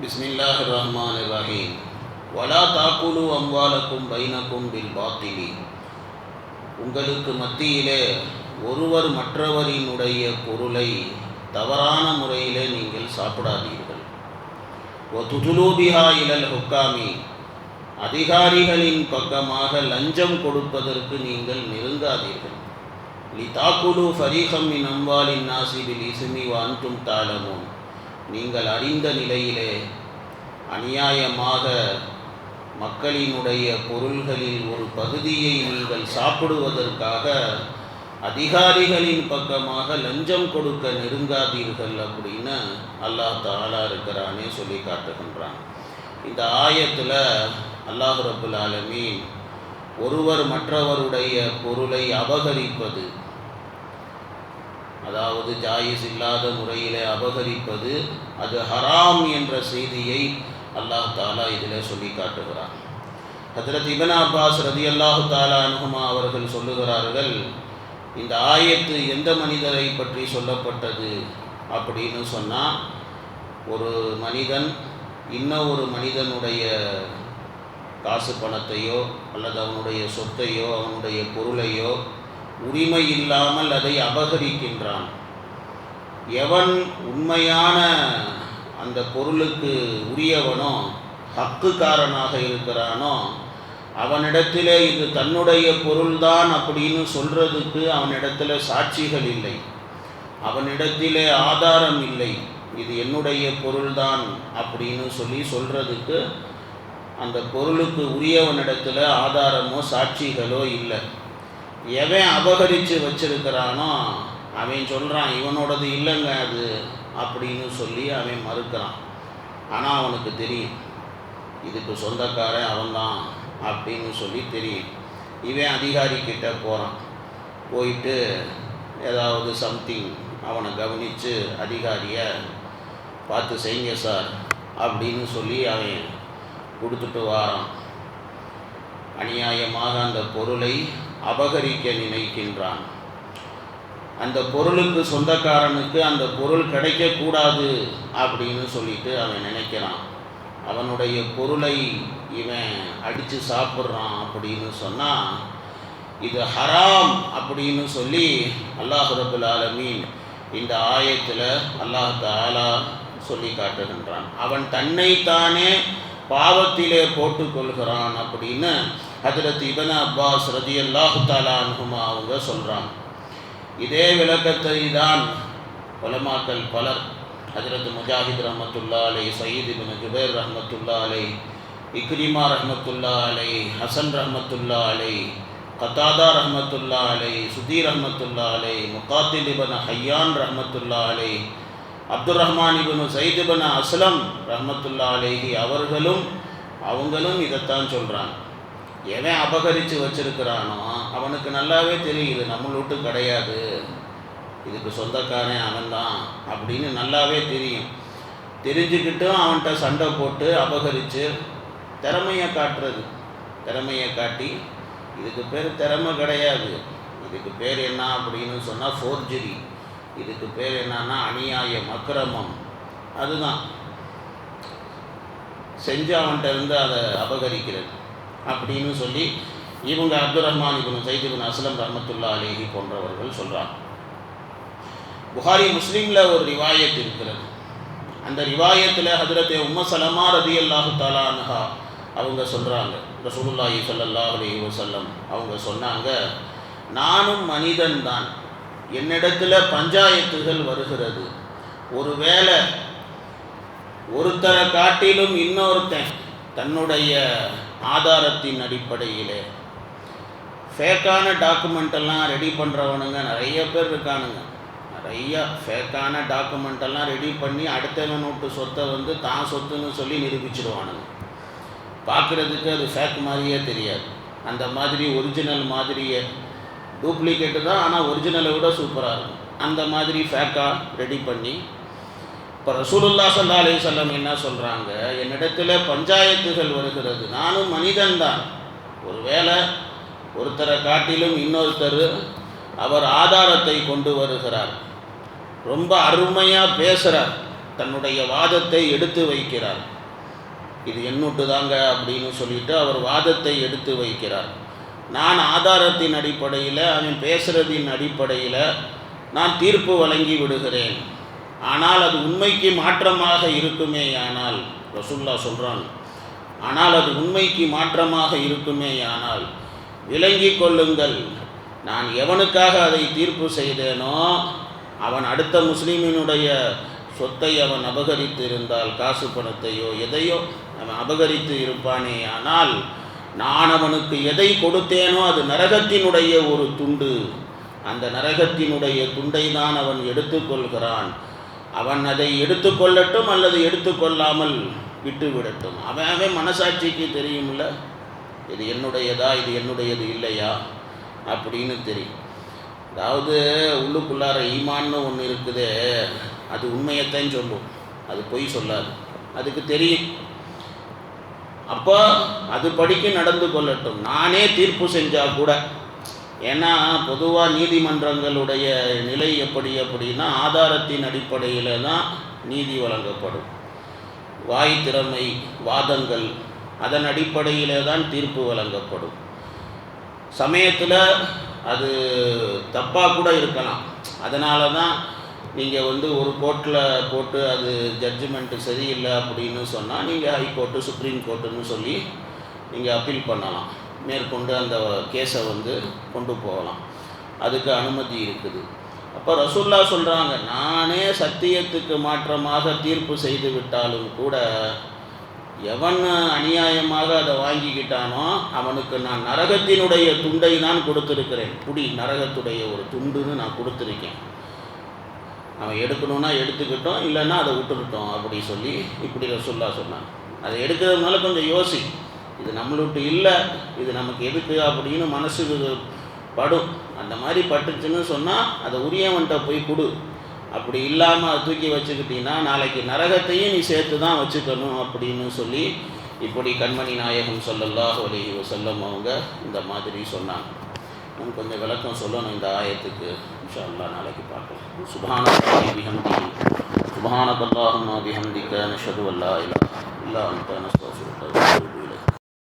بسم الله الرحمن الرحيم ولا தாக்குலு அம்வாலக்கும் பைனக்கும் bill பாத்திலி உங்களுக்கு மத்தியிலே ஒருவர் மற்றவரினுடைய பொருளை தவறான முறையிலே நீங்கள் சாப்பிடாதீர்கள் ஒ துதுலூபிஹா இலல் ஹுக்காமி அதிகாரிகளின் பக்கமாக லஞ்சம் கொடுப்பதற்கு நீங்கள் நெருங்காதீர்கள் லி தாக்குலு ஃபரீகம் மின் அம்வாலின் நாசிபில் இசுமி வான்தும் தாளமும் நீங்கள் அறிந்த நிலையிலே அநியாயமாக மக்களினுடைய பொருள்களில் ஒரு பகுதியை நீங்கள் சாப்பிடுவதற்காக அதிகாரிகளின் பக்கமாக லஞ்சம் கொடுக்க நெருங்காதீர்கள் அப்படின்னு அல்லாஹ் தாலா இருக்கிறானே சொல்லி காட்டுகின்றான். இந்த ஆயத்தில் அல்லாஹ் ரபுல் ஆலமீன் ஒருவர் மற்றவருடைய பொருளை அபகரிப்பது அதாவது ஜாயிஸ் இல்லாத முறையில் அபகரிப்பது அது ஹராம் என்ற செய்தியை அல்லாஹ் தாலா இதில் சொல்லி காட்டுகிறார் ஹதரத் இபன் அப்பாஸ் ரதி அல்லாஹு தாலா அனுகுமா அவர்கள் சொல்லுகிறார்கள் இந்த ஆயத்து எந்த மனிதரை பற்றி சொல்லப்பட்டது அப்படின்னு சொன்னால் ஒரு மனிதன் இன்னும் ஒரு மனிதனுடைய காசு பணத்தையோ அல்லது அவனுடைய சொத்தையோ அவனுடைய பொருளையோ உரிமை இல்லாமல் அதை அபகரிக்கின்றான். எவன் உண்மையான அந்த பொருளுக்கு உரியவனோ ஹக்குக்காரனாக இருக்கிறானோ அவனிடத்திலே இது தன்னுடைய பொருள்தான் அப்படின்னு சொல்றதுக்கு அவனிடத்தில் சாட்சிகள் இல்லை. அவனிடத்திலே ஆதாரம் இல்லை. இது என்னுடைய பொருள்தான் அப்படின்னு சொல்லி சொல்றதுக்கு அந்த பொருளுக்கு உரியவனிடத்தில் ஆதாரமோ சாட்சிகளோ இல்லை. எவன் அபகரித்து வச்சிருக்கிறானோ அவன் சொல்கிறான் இவனோடது இல்லைங்க அது அப்படின்னு சொல்லி அவன் மறுக்கிறான். ஆனால் அவனுக்கு தெரியும். இதுக்கு சொந்தக்காரன் அவன்தான் அப்படின்னு சொல்லி தெரியும். இவன் அதிகாரிக்கிட்ட போகிறான் போயிட்டு ஏதாவது சம்திங் அவனை கவனித்து அதிகாரியை பார்த்து செய்யுங்க சார் அப்படின்னு சொல்லி அவன் கொடுத்துட்டு வாரான். அநியாயமாக அந்த பொருளை அபகரிக்க நினைக்கின்றான். அந்த பொருளுக்கு சொந்தக்காரனுக்கு அந்த பொருள் கிடைக்கக்கூடாது அப்படின்னு சொல்லிட்டு அவன் நினைக்கிறான். அவனுடைய பொருளை இவன் அடித்து சாப்பிட்றான் அப்படின்னு சொன்னால் இது ஹராம் அப்படின்னு சொல்லி அல்லாஹ் ரபுல் ஆலமீன் இந்த ஆயத்தில் அல்லாஹ் தாலா சொல்லி காட்டுகின்றான். அவன் தன்னைத்தானே பாவத்திலே போட்டுக்கொள்கிறான் அப்படின்னு ஹதரத் இபன் அப்பாஸ் ரதி அல்லாஹு தாலான்ஹுமா அவங்க சொல்கிறாங்க இதே விளக்கத்தை தான் பலமாக்கல் பலர் ஹஜரத் முஜாஹித் ரஹமத்துல்லா அலை சயீத் இபின் ஜுபேர் ரஹமத்துல்லா அலை இக்ரிமா ரஹமத்துல்லா அலை ஹசன் ரஹமத்துல்லா அலை கத்தாதா ரஹமத்துல்லா அலை சுதீர் ரஹமத்துல்லா அலை முகாத்தில் இபன் ஹையான் ரஹமத்துல்லா அலை Abdul Rahman Ibnu Saeed Ibn Aslam ரஹமத்துல்லா அலேஹி அவர்களும் அவங்களும் இதைத்தான் சொல்கிறாங்க எவன் அபகரித்து வச்சிருக்கிறானோ அவனுக்கு நல்லாவே தெரியுது நம்ம வீட்டு கிடையாது. இதுக்கு சொந்தக்காரன் அவன்தான் அப்படின்னு நல்லாவே தெரியும். தெரிஞ்சுக்கிட்டும் அவன்கிட்ட சண்டை போட்டு அபகரித்து திறமையை காட்டுறது. திறமையை காட்டி இதுக்கு பேர் திறமை கிடையாது. இதுக்கு பேர் என்ன அப்படின்னு சொன்னால் ஃபோர்ஜரி இதுக்கு பேர் என்னன்னா அநியாயம் அக்கிரமம். அதுதான். செஞ்சு அவன்கிட்ட இருந்து அதை அபகரிக்கிறது. அப்படின்னு சொல்லி இவங்க அப்துல் ரஹ்மான் இவன் சைதிபின் அஸ்லம் ரஹமத்துல்லா அலேஹி போன்றவர்கள் சொல்கிறாங்க புகாரி முஸ்லீமில் ஒரு ரிவாயத் இருக்கிறது. அந்த ரிவாயத்தில் ஹதரத்தை உம்ம சலமா ரதி அல்லாஹு தாலா அனுகா அவங்க சொல்கிறாங்க ரசூலுல்லாஹி சல்லா அலி வசல்லம் அவங்க சொன்னாங்க நானும் மனிதன் தான். என்னிடத்தில் பஞ்சாயத்துகள் வருகிறது. ஒருவேளை ஒருத்தரை காட்டிலும் இன்னொருத்தன் தன்னுடைய ஆதாரத்தின் அடிப்படையிலே. ஃபேக்கான டாக்குமெண்ட்டெல்லாம் ரெடி பண்ணுறவனுங்க நிறைய பேர் இருக்கானுங்க. நிறையா ஃபேக்கான டாக்குமெண்ட்டெல்லாம் ரெடி பண்ணி அடுத்தவன் நோட்டு சொத்தை வந்து தான் சொத்துன்னு சொல்லி நிரூபிச்சிடுவானுங்க. பார்க்குறதுக்கு அது ஃபேக் மாதிரியே தெரியாது. அந்த மாதிரி ஒரிஜினல் மாதிரியே. டூப்ளிகேட்டு தான் ஆனால் ஒரிஜினலை விட சூப்பராக இருக்கும். அந்த மாதிரி ஃபேக்காக ரெடி பண்ணி இப்போ ரசூலுல்லா சல்லா அலி சொல்லம் என்ன சொல்கிறாங்க என்னிடத்தில் பஞ்சாயத்துகள் வருகிறது. நானும் மனிதன்தான் ஒருவேளை ஒருத்தரை காட்டிலும் இன்னொருத்தர் அவர் ஆதாரத்தை கொண்டு வருகிறார். ரொம்ப அருமையாக பேசுகிறார் தன்னுடைய வாதத்தை எடுத்து வைக்கிறார். இது என்னுட்டு தாங்க அப்படின்னு சொல்லிட்டு அவர் வாதத்தை எடுத்து வைக்கிறார். நான் ஆதாரத்தின் அடிப்படையில் அவன் பேசுகிறதின் அடிப்படையில் நான் தீர்ப்பு வழங்கி விடுகிறேன். ஆனால் அது உண்மைக்கு மாற்றமாக இருக்குமே ஆனால் ரசுல்லா சொல்கிறான் ஆனால் அது உண்மைக்கு மாற்றமாக இருக்குமே ஆனால் விளங்கி கொள்ளுங்கள். நான் எவனுக்காக அதை தீர்ப்பு செய்தேனோ அவன் அடுத்த முஸ்லீமினுடைய சொத்தை அவன் அபகரித்து இருந்தால் காசு பணத்தையோ எதையோ அவன் அபகரித்து இருப்பானே ஆனால் நான் அவனுக்கு எதை கொடுத்தேனோ அது நரகத்தினுடைய ஒரு துண்டு. அந்த நரகத்தினுடைய துண்டை தான் அவன் எடுத்துக்கொள்கிறான். அவன் அதை எடுத்துக்கொள்ளட்டும் அல்லது எடுத்துக்கொள்ளாமல் விட்டு விடட்டும் அவன் அவன் மனசாட்சிக்கு தெரியும்ல இது என்னுடையதா இது என்னுடையது இல்லையா அப்படின்னு தெரியும். அதாவது உள்ளுக்குள்ளார ஈமான்னு ஒன்று இருக்குது அது உண்மையத்தான் சொல்லும். அது பொய் சொல்லாது. அதுக்கு தெரியும். அப்போ அது படிக்க நடந்து கொள்ளட்டும். நானே தீர்ப்பு செஞ்சால் கூட ஏன்னா பொதுவாக நீதிமன்றங்களுடைய நிலை எப்படி அப்படின்னா ஆதாரத்தின் அடிப்படையில் தான் நீதி வழங்கப்படும். வாய் திறமை வாதங்கள் அதன் அடிப்படையில் தான் தீர்ப்பு வழங்கப்படும். சமயத்தில் அது தப்பாக கூட இருக்கலாம். அதனால தான் நீங்கள் வந்து ஒரு கோர்ட்டில் போட்டு அது ஜட்ஜ்மெண்ட்டு சரியில்லை அப்படின்னு சொன்னால் நீங்கள் ஹைகோர்ட்டு சுப்ரீம் கோர்ட்டுன்னு சொல்லி நீங்கள் அப்பீல் பண்ணலாம். மேற்கொண்டு அந்த கேஸை வந்து கொண்டு போகலாம். அதுக்கு அனுமதி இருக்குது. அப்போ ரசுல்லா சொல்கிறாங்க நானே சத்தியத்துக்கு மாற்றமாக தீர்ப்பு செய்து விட்டாலும் கூட எவன் அநியாயமாக அதை வாங்கிக்கிட்டானோ அவனுக்கு நான் நரகத்தினுடைய துண்டை நான் கொடுத்துருக்கிறேன். குடி நரகத்துடைய ஒரு துண்டுன்னு நான் கொடுத்துருக்கேன். அவன் எடுக்கணும்னா எடுத்துக்கிட்டோம் இல்லைன்னா அதை விட்டுக்கிட்டோம் அப்படி சொல்லி இப்படி ரசுல்லா சொன்னான் அதை எடுக்கிறதுனால கொஞ்சம் யோசி. இது நம்மளுட்டு இல்லை இது நமக்கு எதுக்கு அப்படின்னு மனசுக்கு படும். அந்த மாதிரி பட்டுச்சுன்னு சொன்னால் அதை உரியவன்கிட்ட போய் கொடு. அப்படி இல்லாமல் தூக்கி வச்சுக்கிட்டீங்கன்னா நாளைக்கு நரகத்தையும் நீ சேர்த்து தான் வச்சுக்கணும் அப்படின்னு சொல்லி இப்படி கண்மணி நாயகம் சொல்லல்லாஹ் அலைஹி வஸல்லம் அவங்க இந்த மாதிரி சொன்னாங்க. நம்ம கொஞ்சம் விளக்கம் சொல்லணும் இந்த ஆயத்துக்கு. இன்ஷா நாளைக்கு பார்க்கலாம். சுபானல்லாஹி பிஹம்தி சுபானக்கல்லாஹும்ம பிஹம்திக நஷ்ஹது அல்லா இலாஹ இல்லா அந்த